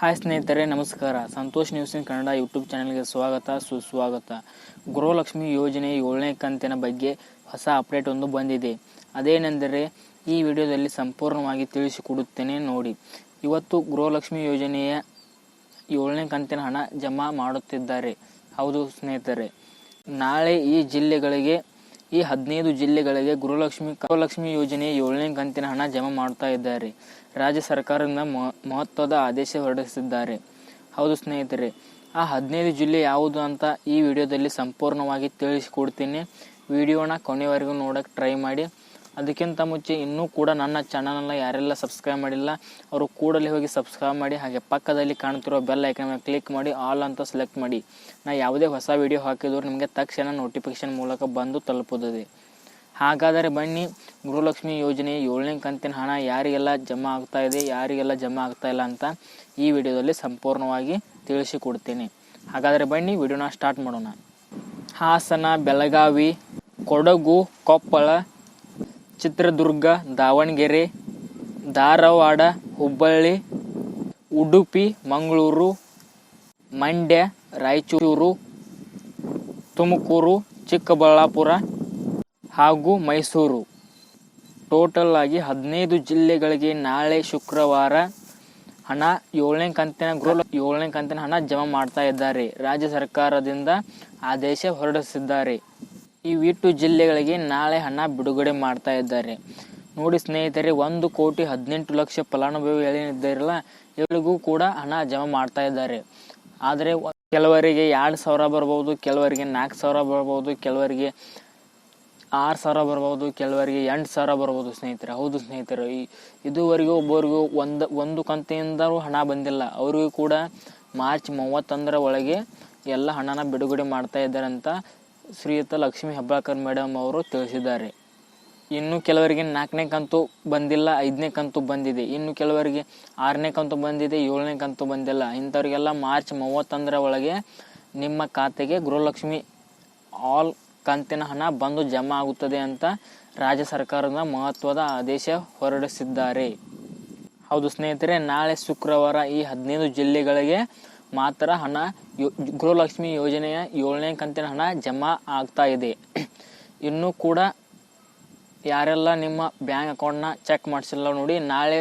Hi ಸ್ನೇಹಿತರೆ, ನಮಸ್ಕಾರ. Santosh news in Kannada YouTube ಚಾನಲ್ಗೆ ಸ್ವಾಗತ, ಸುಸ್ವಾಗತ. ಗೃಹಲಕ್ಷ್ಮಿ ಯೋಜನೆ ಏಳನೇ ಕಂತಿನ ಬಗ್ಗೆ ಹೊಸ ಅಪ್ಡೇಟ್ ಒಂದು ಬಂದಿದೆ. ಅದೇನೆಂದರೆ, ಈ ವಿಡಿಯೋದಲ್ಲಿ ಸಂಪೂರ್ಣವಾಗಿ ತಿಳಿಸಿಕೊಡುತ್ತೇನೆ ನೋಡಿ. ಇವತ್ತು ಗೃಹಲಕ್ಷ್ಮಿ ಯೋಜನೆಯ ಏಳನೇ ಕಂತಿನ ಹಣ ಜಮಾ ಮಾಡುತ್ತಿದ್ದಾರೆ. ಹೌದು ಸ್ನೇಹಿತರೆ. ನಾಳೆ ಈ ಜಿಲ್ಲೆಗಳಿಗೆ ಈ ಹದಿನೈದು ಜಿಲ್ಲೆಗಳಿಗೆ ಗುರುಲಕ್ಷ್ಮಿ ಗೃಹಲಕ್ಷ್ಮಿ ಯೋಜನೆ ಏಳನೇ ಕಂತಿನ ಹಣ ಜಮಾ ಮಾಡ್ತಾ ಇದ್ದಾರೆ. ರಾಜ್ಯ ಸರ್ಕಾರದಿಂದ ಮಹ- ಮಹತ್ವದ ಆದೇಶ ಹೊರಡಿಸಿದ್ದಾರೆ. ಹೌದು ಸ್ನೇಹಿತರೆ, ಆ ಹದಿನೈದು ಜಿಲ್ಲೆ ಯಾವುದು ಅಂತ ಈ ವಿಡಿಯೋದಲ್ಲಿ ಸಂಪೂರ್ಣವಾಗಿ ತಿಳಿಸಿಕೊಡ್ತೀನಿ. ವಿಡಿಯೋನ ಕೊನೆವರೆಗೂ ನೋಡೋಕೆ ಟ್ರೈ ಮಾಡಿ. ಅದಕ್ಕಿಂತ ಮುಂಚೆ ಇನ್ನೂ ಕೂಡ ನನ್ನ ಚಾನಲ್ನ ಯಾರೆಲ್ಲ ಸಬ್ಸ್ಕ್ರೈಬ್ ಮಾಡಿಲ್ಲ, ಅವರು ಕೂಡಲೇ ಹೋಗಿ ಸಬ್ಸ್ಕ್ರೈಬ್ ಮಾಡಿ, ಹಾಗೆ ಪಕ್ಕದಲ್ಲಿ ಕಾಣ್ತಿರೋ ಬೆಲ್ ಐಕನ್ ಮೇಲೆ ಕ್ಲಿಕ್ ಮಾಡಿ, ಆಲ್ ಅಂತ ಸೆಲೆಕ್ಟ್ ಮಾಡಿ. ನಾ ಯಾವುದೇ ಹೊಸ ವಿಡಿಯೋ ಹಾಕಿದ್ರು ನಿಮಗೆ ತಕ್ಷಣ ನೋಟಿಫಿಕೇಶನ್ ಮೂಲಕ ಬಂದು ತಲುಪುತ್ತದೆ. ಹಾಗಾದರೆ ಬನ್ನಿ, ಗೃಹಲಕ್ಷ್ಮಿ ಯೋಜನೆ ಏಳನೇ ಕಂತಿನ ಹಣ ಯಾರಿಗೆಲ್ಲ ಜಮಾ ಆಗ್ತಾ ಇದೆ, ಯಾರಿಗೆಲ್ಲ ಜಮಾ ಆಗ್ತಾ ಇಲ್ಲ ಅಂತ ಈ ವಿಡಿಯೋದಲ್ಲಿ ಸಂಪೂರ್ಣವಾಗಿ ತಿಳಿಸಿಕೊಡ್ತೇನೆ. ಹಾಗಾದರೆ ಬನ್ನಿ, ವಿಡಿಯೋನ ಸ್ಟಾರ್ಟ್ ಮಾಡೋಣ. ಹಾಸನ, ಬೆಳಗಾವಿ, ಕೊಡಗು, ಕೊಪ್ಪಳ ಚಿತ್ರದುರ್ಗ, ದಾವಣಗೆರೆ, ಧಾರವಾಡ, ಹುಬ್ಬಳ್ಳಿ, ಉಡುಪಿ, ಮಂಗಳೂರು, ಮಂಡ್ಯ, ರಾಯಚೂರು, ತುಮಕೂರು, ಚಿಕ್ಕಬಳ್ಳಾಪುರ ಹಾಗೂ ಮೈಸೂರು. ಟೋಟಲ್ ಆಗಿ ಹದಿನೈದು ಜಿಲ್ಲೆಗಳಿಗೆ ನಾಳೆ ಶುಕ್ರವಾರ ಹಣ, ಏಳನೇ ಕಂತಿನ ಗೃಹ ಏಳನೇ ಕಂತಿನ ಹಣ ಜಮಾ ಮಾಡ್ತಾ ಇದ್ದಾರೆ. ರಾಜ್ಯ ಸರ್ಕಾರದಿಂದ ಆದೇಶ ಹೊರಡಿಸಿದ್ದಾರೆ. ಈ ಇಟ್ಟು ಜಿಲ್ಲೆಗಳಿಗೆ ನಾಳೆ ಹಣ ಬಿಡುಗಡೆ ಮಾಡ್ತಾ ಇದ್ದಾರೆ. ನೋಡಿ ಸ್ನೇಹಿತರೆ, ಒಂದು ಕೋಟಿ ಹದಿನೆಂಟು ಲಕ್ಷ ಫಲಾನುಭವಿ ಏನಿದ್ದಾರಲ್ಲ ಇವರಿಗೂ ಕೂಡ ಹಣ ಜಮಾ ಮಾಡ್ತಾ ಇದ್ದಾರೆ. ಆದರೆ ಕೆಲವರಿಗೆ ಎರಡು ಸಾವಿರ ಬರ್ಬೋದು, ಕೆಲವರಿಗೆ ನಾಲ್ಕು ಸಾವಿರ ಬರ್ಬೋದು, ಕೆಲವರಿಗೆ ಆರು ಸಾವಿರ ಬರ್ಬೋದು, ಕೆಲವರಿಗೆ ಎಂಟು ಸಾವಿರ ಬರ್ಬೋದು ಸ್ನೇಹಿತರೆ. ಹೌದು ಸ್ನೇಹಿತರು, ಈ ಇದುವರೆಗೂ ಒಬ್ಬರಿಗೂ ಒಂದು ಒಂದು ಕಂತೆಯಿಂದಲೂ ಹಣ ಬಂದಿಲ್ಲ. ಅವರಿಗೂ ಕೂಡ ಮಾರ್ಚ್ ಮೂವತ್ತೊಂದರ ಒಳಗೆ ಎಲ್ಲ ಹಣನ ಬಿಡುಗಡೆ ಮಾಡ್ತಾ ಇದ್ದಾರೆ ಅಂತ ಶ್ರೀಯುತ ಲಕ್ಷ್ಮೀ ಹೆಬ್ಬಾಳ್ಕರ್ ಮೇಡಮ್ ಅವರು ತಿಳಿಸಿದ್ದಾರೆ. ಇನ್ನು ಕೆಲವರಿಗೆ ನಾಲ್ಕನೇ ಕಂತು ಬಂದಿಲ್ಲ, ಐದನೇ ಕಂತು ಬಂದಿದೆ. ಇನ್ನು ಕೆಲವರಿಗೆ ಆರನೇ ಕಂತು ಬಂದಿದೆ, ಏಳನೇ ಕಂತು ಬಂದಿಲ್ಲ. ಇಂಥವ್ರಿಗೆಲ್ಲ ಮಾರ್ಚ್ ಮೂವತ್ತೊಂದರ ಒಳಗೆ ನಿಮ್ಮ ಖಾತೆಗೆ ಗೃಹಲಕ್ಷ್ಮಿ ಆಲ್ ಕಂತಿನ ಹಣ ಬಂದು ಜಮಾ ಆಗುತ್ತದೆ ಅಂತ ರಾಜ್ಯ ಸರ್ಕಾರದ ಮಹತ್ವದ ಆದೇಶ ಹೊರಡಿಸಿದ್ದಾರೆ. ಹೌದು ಸ್ನೇಹಿತರೆ, ನಾಳೆ ಶುಕ್ರವಾರ ಈ ಹದಿನೈದು ಜಿಲ್ಲೆಗಳಿಗೆ ಮಾತ್ರ ಹಣ ಗೃಹಲಕ್ಷ್ಮಿ ಯೋಜನೆಯ ಏಳನೇ ಕಂತಿನ ಹಣ ಜಮಾ ಆಗ್ತಾ ಇದೆ. ಇನ್ನೂ ಕೂಡ ಯಾರೆಲ್ಲ ನಿಮ್ಮ ಬ್ಯಾಂಕ್ ಅಕೌಂಟ್ನ ಚೆಕ್ ಮಾಡಿಸಿಲ್ಲ ನೋಡಿ, ನಾಳೆ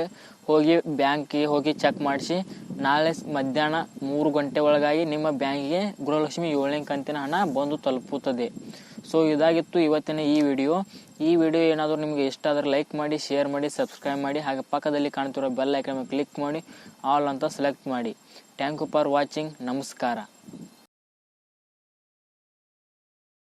ಹೋಗಿ ಬ್ಯಾಂಕಿಗೆ ಹೋಗಿ ಚೆಕ್ ಮಾಡಿಸಿ, ನಾಳೆ ಮಧ್ಯಾಹ್ನ ಮೂರು ಗಂಟೆ ಒಳಗಾಗಿ ನಿಮ್ಮ ಬ್ಯಾಂಕಿಗೆ ಗೃಹಲಕ್ಷ್ಮಿ ಏಳನೇ ಕಂತಿನ ಹಣ ಬಂದು ತಲುಪುತ್ತದೆ. ಸೊ ಇದಾಗಿತ್ತು ಇವತ್ತಿನ ಈ ವಿಡಿಯೋ ಈ ವಿಡಿಯೋ ಏನಾದರೂ ನಿಮಗೆ ಇಷ್ಟ ಆದರೆ ಲೈಕ್ ಮಾಡಿ ಶೇರ್ ಮಾಡಿ ಸಬ್ಸ್ಕ್ರೈಬ್ ಮಾಡಿ, ಹಾಗೆ ಪಕ್ಕದಲ್ಲಿ ಕಾಣ್ತಿರೋ ಬೆಲ್ ಐಕನ್ ಕ್ಲಿಕ್ ಮಾಡಿ ಆಲ್ ಅಂತ ಸೆಲೆಕ್ಟ್ ಮಾಡಿ. ಥ್ಯಾಂಕ್ ಯು ಫಾರ್ ವಾಚಿಂಗ್ ನಮಸ್ಕಾರ.